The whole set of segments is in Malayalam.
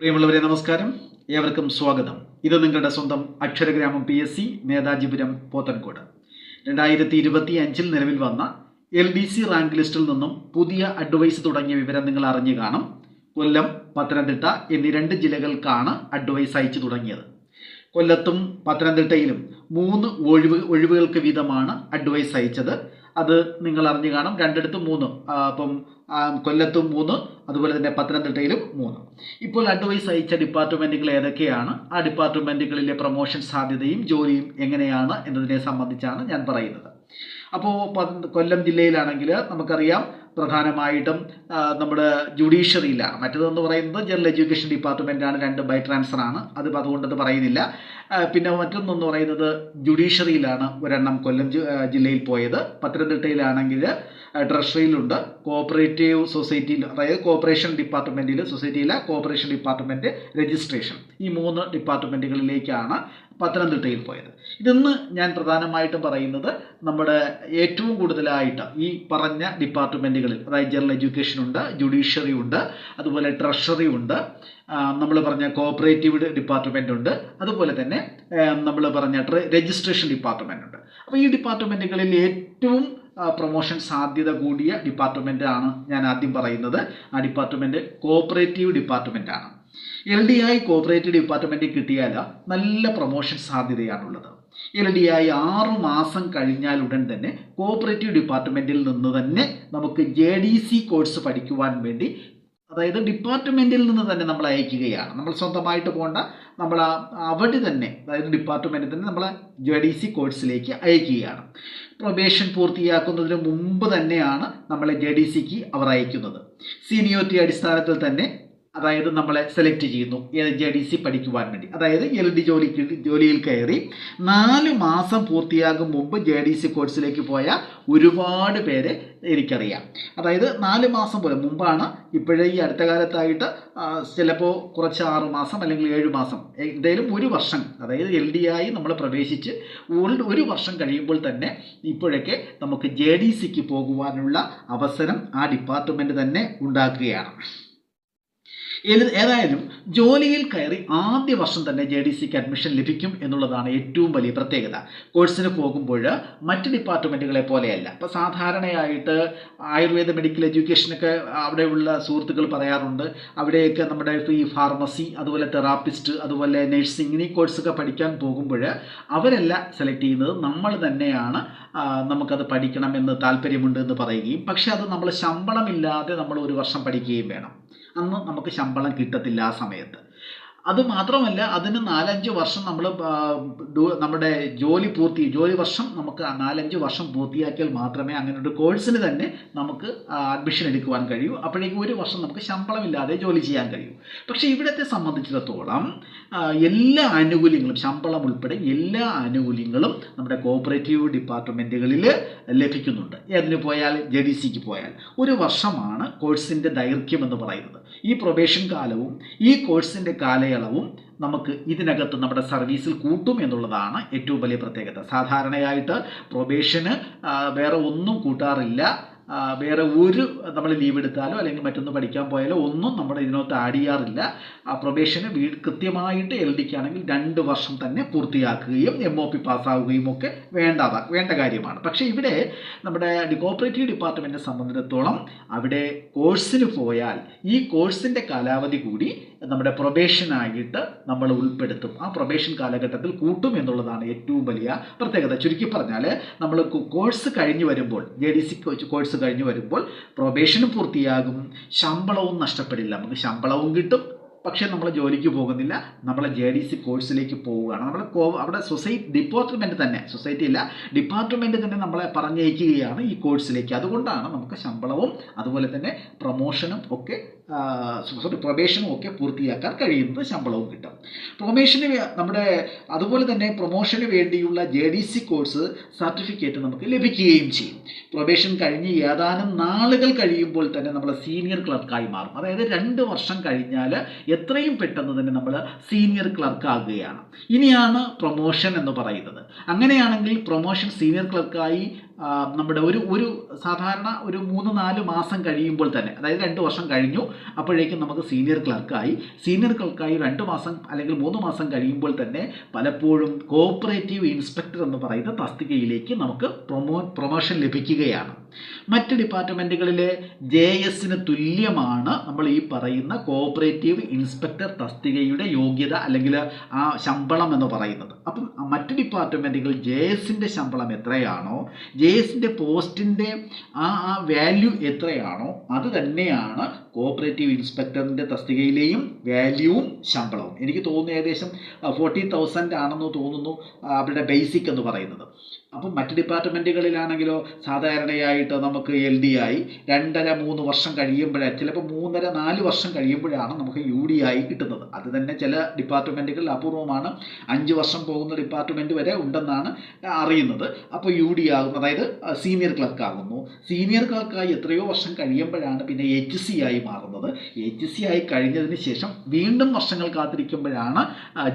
പ്രിയമുള്ളവരെ നമസ്കാരം. ഏവർക്കും സ്വാഗതം. ഇത് നിങ്ങളുടെ സ്വന്തം അക്ഷരഗ്രാമം P S C Nethajipuram Pothencode. രണ്ടായിരത്തി ഇരുപത്തി അഞ്ചിൽ നിലവിൽ വന്ന എൽ ഡി സി റാങ്ക് ലിസ്റ്റിൽ നിന്നും പുതിയ അഡ്വൈസ് തുടങ്ങിയ വിവരം നിങ്ങൾ അറിഞ്ഞു കാണും. കൊല്ലം പത്തനംതിട്ട എന്നീ രണ്ട് ജില്ലകൾക്കാണ് അഡ്വൈസ് അയച്ചു തുടങ്ങിയത്. കൊല്ലത്തും പത്തനംതിട്ടയിലും മൂന്ന് ഒഴിവ് ഒഴിവുകൾക്ക് വീതമാണ് അഡ്വൈസ് അയച്ചത്. അത് നിങ്ങൾ അറിഞ്ഞു കാണും. രണ്ടിടത്തും മൂന്ന്. അപ്പം കൊല്ലത്തും മൂന്ന് അതുപോലെ തന്നെ പത്തനംതിട്ടയിലും മൂന്ന്. ഇപ്പോൾ അഡ്വൈസ് അയച്ച ഡിപ്പാർട്ട്മെന്റുകൾ ഏതൊക്കെയാണ്? ആ ഡിപ്പാർട്ട്മെന്റുകളിലെ പ്രൊമോഷൻ സാധ്യതയും ജോലിയും എങ്ങനെയാണ് എന്നതിനെ സംബന്ധിച്ചാണ് ഞാൻ പറയുന്നത്. അപ്പോൾ കൊല്ലം ജില്ലയിലാണെങ്കിൽ നമുക്കറിയാം പ്രധാനമായിട്ടും നമ്മുടെ ജുഡീഷ്യറിയിലാണ് മറ്റേതെന്ന് പറയുന്നത് ജനറൽ എഡ്യൂക്കേഷൻ ഡിപ്പാർട്ട്മെന്റാണ് രണ്ട് ബൈ ട്രാൻസ്ഫർ ആണ് അത് അതുകൊണ്ടത് പറയുന്നില്ല പിന്നെ മറ്റൊന്നെന്ന് പറയുന്നത് ജുഡീഷ്യറിയിലാണ് ഒരെണ്ണം കൊല്ലം ജില്ലയിൽ പോയത്. പത്തനംതിട്ടയിലാണെങ്കിൽ ട്രഷറിയിലുണ്ട് കോപ്പറേറ്റീവ് സൊസൈറ്റിയിൽ അതായത് കോപ്പറേഷൻ ഡിപ്പാർട്ട്മെന്റിൽ സൊസൈറ്റിയിലെ കോപ്പറേഷൻ ഡിപ്പാർട്ട്മെന്റ് രജിസ്ട്രേഷൻ ഈ മൂന്ന് ഡിപ്പാർട്ട്മെന്റുകളിലേക്കാണ് പത്തനംതിട്ടയിൽ പോയത്. ഇതിന്ന് ഞാൻ പ്രധാനമായിട്ടും പറയുന്നത് നമ്മുടെ ഏറ്റവും കൂടുതലായിട്ട് ഈ പറഞ്ഞ ഡിപ്പാർട്ട്മെന്റുകളിൽ അതായത് ജനറൽ എഡ്യൂക്കേഷൻ ഉണ്ട് ജുഡീഷ്യറി ഉണ്ട് അതുപോലെ ട്രഷറി ഉണ്ട് നമ്മൾ പറഞ്ഞ കോപ്പറേറ്റീവ് ഡിപ്പാർട്ട്മെന്റ് ഉണ്ട് അതുപോലെ തന്നെ നമ്മൾ പറഞ്ഞ രജിസ്ട്രേഷൻ ഡിപ്പാർട്ട്മെന്റ് ഉണ്ട്. അപ്പോൾ ഈ ഡിപ്പാർട്ട്മെന്റുകളിൽ ഏറ്റവും പ്രൊമോഷൻ സാധ്യത കൂടിയ ഡിപ്പാർട്ട്മെന്റ് ആണ് ഞാൻ ആദ്യം പറയുന്നത്. ആ ഡിപ്പാർട്ട്മെന്റ് കോപ്പറേറ്റീവ് ഡിപ്പാർട്ട്മെന്റ് ആണ്. എൽ ഡി ഐ കോപ്പറേറ്റീവ് ഡിപ്പാർട്ട്മെന്റിൽ കിട്ടിയാൽ നല്ല പ്രൊമോഷൻ സാധ്യതയാണുള്ളത്. എൽ ഡി ഐ ആറ് മാസം കഴിഞ്ഞാൽ ഉടൻ തന്നെ കോപ്പറേറ്റീവ് ഡിപ്പാർട്ട്മെന്റിൽ നിന്ന് തന്നെ നമുക്ക് ജെ ഡി സി കോഴ്സ് പഠിക്കുവാൻ വേണ്ടി അതായത് ഡിപ്പാർട്ട്മെന്റിൽ നിന്ന് തന്നെ നമ്മൾ അയക്കുകയാണ്. നമ്മൾ സ്വന്തമായിട്ട് പോകേണ്ട നമ്മൾ അവിടെ തന്നെ അതായത് ഡിപ്പാർട്ട്മെന്റിൽ തന്നെ നമ്മൾ ജെ ഡി സി കോഴ്സിലേക്ക് അയക്കുകയാണ്. പ്രൊബേഷൻ പൂർത്തിയാക്കുന്നതിന് മുമ്പ് തന്നെയാണ് നമ്മളെ ജെ ഡി സിക്ക് അവർ അയക്കുന്നത്. സീനിയോറിറ്റി അടിസ്ഥാനത്തിൽ തന്നെ അതായത് നമ്മളെ സെലക്ട് ചെയ്യുന്നു. ജെ ഡി സി പഠിക്കുവാൻ വേണ്ടി. അതായത് എൽ ഡി ജോലിക്ക് ജോലിയിൽ കയറി നാല് മാസം പൂർത്തിയാകും മുമ്പ് ജെ ഡി സി കോഴ്സിലേക്ക് പോയ ഒരുപാട് പേരെ എനിക്കറിയാം. അതായത് നാല് മാസം പോലെ മുമ്പാണ് ഇപ്പോഴേ ഈ അടുത്ത കാലത്തായിട്ട് ചിലപ്പോൾ കുറച്ച് ആറ് മാസം അല്ലെങ്കിൽ ഏഴ് മാസം എന്തായാലും ഒരു വർഷം അതായത് എൽ ഡി ആയി നമ്മൾ പ്രവേശിച്ച് ഒരു- വർഷം കഴിയുമ്പോൾ തന്നെ ഇപ്പോഴൊക്കെ നമുക്ക് ജെ ഡി സിക്ക് പോകുവാനുള്ള അവസരം ആ ഡിപ്പാർട്ട്മെന്റ് തന്നെ ഉണ്ടാക്കുകയാണ്. ഏതായാലും ജോലിയിൽ കയറി ആദ്യ വർഷം തന്നെ ജെ ഡി സിക്ക് അഡ്മിഷൻ ലഭിക്കും എന്നുള്ളതാണ് ഏറ്റവും വലിയ പ്രത്യേകത. കോഴ്സിന് പോകുമ്പോൾ മറ്റ് ഡിപ്പാർട്ട്മെന്റുകളെ പോലെയല്ല. ഇപ്പോൾ സാധാരണയായിട്ട് ആയുർവേദ മെഡിക്കൽ എഡ്യൂക്കേഷനൊക്കെ അവിടെയുള്ള സുഹൃത്തുക്കൾ പറയാറുണ്ട്. അവിടെയൊക്കെ നമ്മുടെ ഈ ഫാർമസി അതുപോലെ തെറാപ്പിസ്റ്റ് അതുപോലെ നഴ്സിംഗ് ഈ കോഴ്സൊക്കെ പഠിക്കാൻ പോകുമ്പോൾ അവരല്ല സെലക്ട് ചെയ്യുന്നത് നമ്മൾ തന്നെയാണ് നമുക്കത് പഠിക്കണം എന്ന് താല്പര്യമുണ്ട് എന്ന് പറയുകയും. പക്ഷേ അത് നമ്മൾ ശമ്പളമില്ലാതെ നമ്മൾ ഒരു വർഷം പഠിക്കുകയും വേണം. അന്ന് നമുക്ക് ശമ്പളം കിട്ടത്തില്ല ആ സമയത്ത്. അത് മാത്രമല്ല അതിന് നാലഞ്ച് വർഷം നമ്മൾ നമ്മുടെ ജോലി പൂർത്തി ജോലി വർഷം നമുക്ക് നാലഞ്ച് വർഷം പൂർത്തിയാക്കിയാൽ മാത്രമേ അങ്ങനെ ഒരു കോഴ്സിന് തന്നെ നമുക്ക് അഡ്മിഷൻ എടുക്കുവാൻ കഴിയൂ. അപ്പോഴേക്കും ഒരു വർഷം നമുക്ക് ശമ്പളമില്ലാതെ ജോലി ചെയ്യാൻ കഴിയൂ. പക്ഷേ ഇവിടത്തെ സംബന്ധിച്ചിടത്തോളം എല്ലാ ആനുകൂല്യങ്ങളും ശമ്പളം ഉൾപ്പെടെ എല്ലാ ആനുകൂല്യങ്ങളും നമ്മുടെ കോപ്പറേറ്റീവ് ഡിപ്പാർട്ട്മെന്റുകളിൽ ലഭിക്കുന്നുണ്ട്. അതിന് പോയാൽ? ജെ ഡി സിക്ക് പോയാൽ. ഒരു വർഷമാണ് കോഴ്സിന്റെ ദൈർഘ്യം എന്ന് പറയുന്നത്. ഈ പ്രൊബേഷൻ കാലവും ഈ കോഴ്സിന്റെ കാലയളവും നമുക്ക് ഇതിനകത്ത് നമ്മുടെ സർവീസിൽ കൂട്ടും എന്നുള്ളതാണ് ഏറ്റവും വലിയ പ്രത്യേകത. സാധാരണയായിട്ട് പ്രൊബേഷന് വേറെ ഒന്നും കൂട്ടാറില്ല. വേറെ ഒരു നമ്മൾ ലീവ് എടുത്താലോ അല്ലെങ്കിൽ മറ്റൊന്ന് പഠിക്കാൻ പോയാലോ ഒന്നും നമ്മുടെ ഇതിനകത്ത് ആഡ് ചെയ്യാറില്ല. ആ പ്രൊബേഷന് വീ കൃത്യമായിട്ട് എൽ ഡിക്ക് ആണെങ്കിൽ രണ്ട് വർഷം തന്നെ പൂർത്തിയാക്കുകയും എം ഒ പി പാസ്സാവുകയും ഒക്കെ വേണ്ടതാ വേണ്ട കാര്യമാണ്. പക്ഷേ ഇവിടെ നമ്മുടെ കോപ്പറേറ്റീവ് ഡിപ്പാർട്ട്മെന്റിനെ സംബന്ധിച്ചിടത്തോളം അവിടെ കോഴ്സിന് പോയാൽ ഈ കോഴ്സിന്റെ കാലാവധി കൂടി നമ്മുടെ പ്രൊബേഷനായിട്ട് നമ്മൾ ഉൾപ്പെടുത്തും. ആ പ്രൊബേഷൻ കാലഘട്ടത്തിൽ കൂട്ടും എന്നുള്ളതാണ് ഏറ്റവും വലിയ പ്രത്യേകത. ചുരുക്കി പറഞ്ഞാൽ നമ്മൾ കോഴ്സ് കഴിഞ്ഞ് വരുമ്പോൾ ജെ ഡി സി കോഴ്സ് കഴിഞ്ഞ് വരുമ്പോൾ പ്രൊബേഷനും പൂർത്തിയാകും. ശമ്പളവും നഷ്ടപ്പെടില്ല. നമുക്ക് ശമ്പളവും കിട്ടും. പക്ഷേ നമ്മൾ ജോലിക്ക് പോകുന്നില്ല. നമ്മളെ ജെ ഡി സി കോഴ്സിലേക്ക് പോവുകയാണ്. നമ്മൾ അവിടെ സൊസൈറ്റി ഡിപ്പാർട്ട്മെന്റ് തന്നെ. സൊസൈറ്റി ഇല്ല ഡിപ്പാർട്ട്മെന്റ് തന്നെ നമ്മളെ പറഞ്ഞയക്കുകയാണ് ഈ കോഴ്സിലേക്ക് അതുകൊണ്ടാണ് നമുക്ക് ശമ്പളവും അതുപോലെ തന്നെ പ്രൊമോഷനും ഒക്കെ സോറി പ്രൊബേഷനും ഒക്കെ പൂർത്തിയാക്കാൻ കഴിയുന്നത് ശമ്പളവും കിട്ടും. പ്രൊമേഷന് നമ്മുടെ അതുപോലെ തന്നെ പ്രൊമോഷന് വേണ്ടിയുള്ള J D C course certificate നമുക്ക് ലഭിക്കുകയും ചെയ്യും. പ്രൊബേഷൻ കഴിഞ്ഞ് ഏതാനും നാളുകൾ കഴിയുമ്പോൾ തന്നെ നമ്മൾ സീനിയർ ക്ലർക്കായി മാറും. അതായത് രണ്ട് വർഷം കഴിഞ്ഞാൽ എത്രയും പെട്ടെന്ന് തന്നെ നമ്മൾ സീനിയർ ക്ലർക്ക് ആകുകയാണ്. ഇനിയാണ് പ്രൊമോഷൻ എന്ന് പറയുന്നത്. അങ്ങനെയാണെങ്കിൽ പ്രൊമോഷൻ സീനിയർ ക്ലർക്കായി നമ്മുടെ ഒരു ഒരു സാധാരണ ഒരു മൂന്ന് നാല് മാസം കഴിയുമ്പോൾ തന്നെ അതായത് രണ്ട് വർഷം കഴിഞ്ഞു അപ്പോഴേക്കും നമുക്ക് സീനിയർ ക്ലർക്കായി സീനിയർ ക്ലർക്കായി രണ്ട് മാസം അല്ലെങ്കിൽ മൂന്ന് മാസം കഴിയുമ്പോൾ തന്നെ പലപ്പോഴും കോഓപ്പറേറ്റീവ് ഇൻസ്പെക്ടർ എന്ന് പറയുന്ന തസ്തികയിലേക്ക് നമുക്ക് പ്രൊമോ പ്രൊമോഷൻ ലഭിക്കുകയാണ്. മറ്റ് ഡിപ്പാർട്ട്മെന്റുകളിലെ ജെ എസിന് തുല്യമാണ് നമ്മൾ ഈ പറയുന്ന കോഓപ്പറേറ്റീവ് ഇൻസ്പെക്ടർ തസ്തികയുടെ യോഗ്യത അല്ലെങ്കിൽ ആ ശമ്പളം എന്ന് പറയുന്നത്. അപ്പം മറ്റ് ഡിപ്പാർട്ട്മെന്റുകൾ ജെ എസിന്റെ ശമ്പളം എത്രയാണോ ജെ എസിന്റെ പോസ്റ്റിന്റെ ആ ആ വാല്യൂ എത്രയാണോ അത് തന്നെയാണ് കോപ്പറേറ്റീവ് ഇൻസ്പെക്ടറിന്റെ തസ്തികയിലെയും വാല്യൂവും ശമ്പളവും. എനിക്ക് തോന്നുന്നു ഏകദേശം ഫോർട്ടി തൗസൻഡ് ആണെന്ന് തോന്നുന്നു അവരുടെ ബേസിക് എന്ന് പറയുന്നത്. അപ്പം മറ്റ് ഡിപ്പാർട്ട്മെന്റുകളിലാണെങ്കിലോ സാധാരണയായിട്ട് നമുക്ക് എൽ ഡി ആയി രണ്ടര മൂന്ന് വർഷം കഴിയുമ്പോഴേ ചിലപ്പോൾ മൂന്നര നാല് വർഷം കഴിയുമ്പോഴാണ് നമുക്ക് യു ഡി ആയി കിട്ടുന്നത്. അത് തന്നെ ചില ഡിപ്പാർട്ട്മെന്റുകളിൽ അപൂർവമാണ്. അഞ്ച് വർഷം പോകുന്ന ഡിപ്പാർട്ട്മെന്റ് വരെ ഉണ്ടെന്നാണ് അറിയുന്നത്. അപ്പോൾ യു ഡി ആകുന്നു. അതായത് സീനിയർ ക്ലർക്ക് ആകുന്നു. സീനിയർ ക്ലർക്കായി എത്രയോ വർഷം കഴിയുമ്പോഴാണ് പിന്നെ എച്ച് സി ആയി മാറുന്നത്. എച്ച് സി ആയി കഴിഞ്ഞതിന് ശേഷം വീണ്ടും വർഷങ്ങൾ കാത്തിരിക്കുമ്പോഴാണ്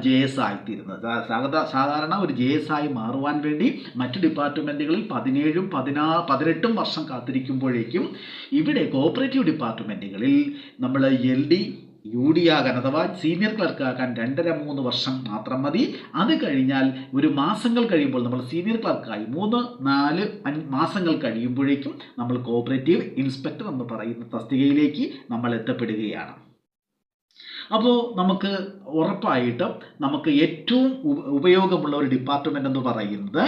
ജെ എസ് ആയിത്തീരുന്നത്. സാധാരണ ഒരു ജെ എസ് ആയി മാറുവാൻ വേണ്ടി മറ്റു ഡിപ്പാർട്ട്മെന്റുകളിൽ പതിനേഴും പതിനാ പതിനെട്ടും വർഷം കാത്തിരിക്കുമ്പോഴേക്കും ഇവിടെ കോപ്പറേറ്റീവ് ഡിപ്പാർട്ട്മെന്റുകളിൽ നമ്മൾ എൽ ഡി യു ഡി ആകാൻ അഥവാ സീനിയർ ക്ലർക്ക് ആകാൻ രണ്ടര മൂന്ന് വർഷം മാത്രം മതി. അത് കഴിഞ്ഞാൽ ഒരു മാസങ്ങൾ കഴിയുമ്പോൾ നമ്മൾ സീനിയർ ക്ലർക്കായി മൂന്ന് നാല് മാസങ്ങൾ കഴിയുമ്പോഴേക്കും നമ്മൾ കോപ്പറേറ്റീവ് ഇൻസ്പെക്ടർ എന്ന് പറയുന്ന തസ്തികയിലേക്ക് നമ്മൾ എത്തപ്പെടുകയാണ്. അപ്പോൾ നമുക്ക് ഉറപ്പായിട്ടും നമുക്ക് ഏറ്റവും ഉപയോഗമുള്ള ഒരു ഡിപ്പാർട്ട്മെന്റ് എന്ന് പറയുന്നത്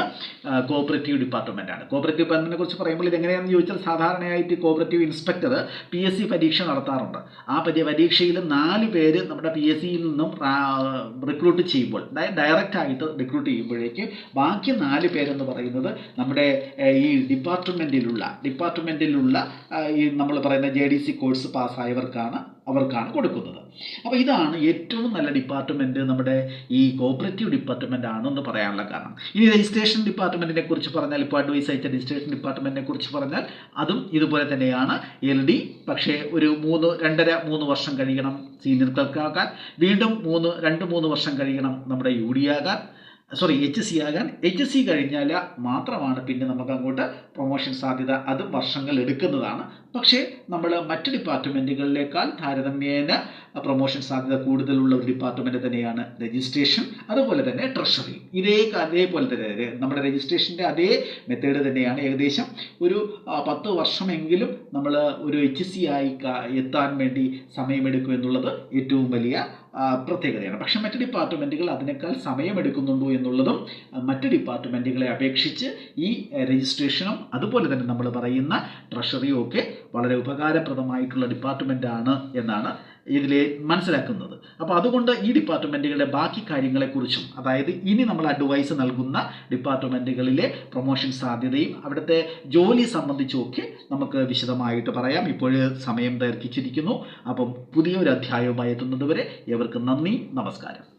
കോപ്പറേറ്റീവ് ഡിപ്പാർട്ട്മെന്റാണ് കോപ്പറേറ്റീവ് ഡിപ്പാർട്ട്മെന്റിനെ കുറിച്ച് പറയുമ്പോൾ ഇതെങ്ങനെയാണെന്ന് ചോദിച്ചാൽ സാധാരണയായിട്ട് cooperative inspector P S C പരീക്ഷ നടത്താറുണ്ട്. ആ പരി പരീക്ഷയിൽ നാല് പേര് നമ്മുടെ പി എസ് സിയിൽ നിന്നും റിക്രൂട്ട് ചെയ്യുമ്പോൾ അതായത് ഡയറക്റ്റ് ആയിട്ട് റിക്രൂട്ട് ചെയ്യുമ്പോഴേക്ക് ബാക്കി നാല് പേരെന്ന് പറയുന്നത് നമ്മുടെ ഈ ഡിപ്പാർട്ട്മെന്റിലുള്ള ഡിപ്പാർട്ട്മെന്റിലുള്ള ഈ നമ്മൾ പറയുന്ന ജെ ഡി സി കോഴ്സ് പാസ്സായവർക്കാണ് അവർക്കാണ് കൊടുക്കുന്നത്. അപ്പോൾ ഇതാണ് ഏറ്റവും നല്ല ഡിപ്പാർട്ട്മെന്റ് നമ്മുടെ ഈ കോപ്പറേറ്റീവ് ഡിപ്പാർട്ട്മെന്റ് ആണെന്ന് പറയാനുള്ള കാരണം. ഇനി രജിസ്ട്രേഷൻ ഡിപ്പാർട്ട്മെന്റിനെ കുറിച്ച് പറഞ്ഞാൽ ഇപ്പോൾ അഡ്വൈസ് അയച്ച രജിസ്ട്രേഷൻ ഡിപ്പാർട്ട്മെന്റിനെ കുറിച്ച് പറഞ്ഞാൽ അതും ഇതുപോലെ തന്നെയാണ്. എൽ ഡി പക്ഷേ ഒരു മൂന്ന് രണ്ടര മൂന്ന് വർഷം കഴിയണം. സീനിയർ ക്ലർക്കാകാൻ വീണ്ടും മൂന്ന് രണ്ട് മൂന്ന് വർഷം കഴിയണം നമ്മുടെ യു ഡി ആകാൻ. സോറി എച്ച് സി ആകാൻ എച്ച് സി കഴിഞ്ഞാൽ മാത്രമാണ് പിന്നെ നമുക്ക് അങ്ങോട്ട് പ്രൊമോഷൻ സാധ്യത. അതും വർഷങ്ങൾ എടുക്കുന്നതാണ്. പക്ഷേ നമ്മൾ മറ്റ് ഡിപ്പാർട്ട്മെന്റുകളിലേക്കാൾ താരതമ്യേന പ്രൊമോഷൻ സാധ്യത കൂടുതലുള്ള ഒരു ഡിപ്പാർട്ട്മെന്റ് തന്നെയാണ് രജിസ്ട്രേഷൻ അതുപോലെ തന്നെ ട്രഷറി ഇതേ അതേപോലെ തന്നെ നമ്മുടെ രജിസ്ട്രേഷന്റെ അതേ മെത്തേഡ് തന്നെയാണ് ഏകദേശം ഒരു പത്ത് വർഷമെങ്കിലും നമ്മൾ ഒരു എച്ച് സി ആയി എത്താൻ വേണ്ടി സമയമെടുക്കും എന്നുള്ളത് ഏറ്റവും വലിയ പ്രത്യേകതയാണ്. പക്ഷെ മറ്റ് ഡിപ്പാർട്ട്മെന്റുകൾ അതിനേക്കാൾ സമയമെടുക്കുന്നുണ്ടോ എന്നുള്ളതും മറ്റു ഡിപ്പാർട്ട്മെന്റുകളെ അപേക്ഷിച്ച് ഈ രജിസ്ട്രേഷനും അതുപോലെ തന്നെ നമ്മൾ പറയുന്ന ട്രഷറിയും ഒക്കെ വളരെ ഉപകാരപ്രദമായിട്ടുള്ള ഡിപ്പാർട്ട്മെന്റാണ് എന്നാണ് ഇതിൽ മനസ്സിലാക്കുന്നത്. അപ്പോൾ അതുകൊണ്ട് ഈ ഡിപ്പാർട്ട്മെന്റുകളുടെ ബാക്കി കാര്യങ്ങളെക്കുറിച്ചും അതായത് ഇനി നമ്മൾ അഡ്വൈസ് നൽകുന്ന ഡിപ്പാർട്ട്മെന്റുകളിലെ പ്രൊമോഷൻ സാധ്യതയും അവിടുത്തെ ജോലി സംബന്ധിച്ചുമൊക്കെ നമുക്ക് വിശദമായിട്ട് പറയാം. ഇപ്പോൾ സമയം ദൈർഘിച്ചിരിക്കുന്നു. അപ്പം പുതിയൊരു അധ്യായവുമായി എത്തുന്നതുവരെ എവർക്ക് നന്ദി നമസ്കാരം.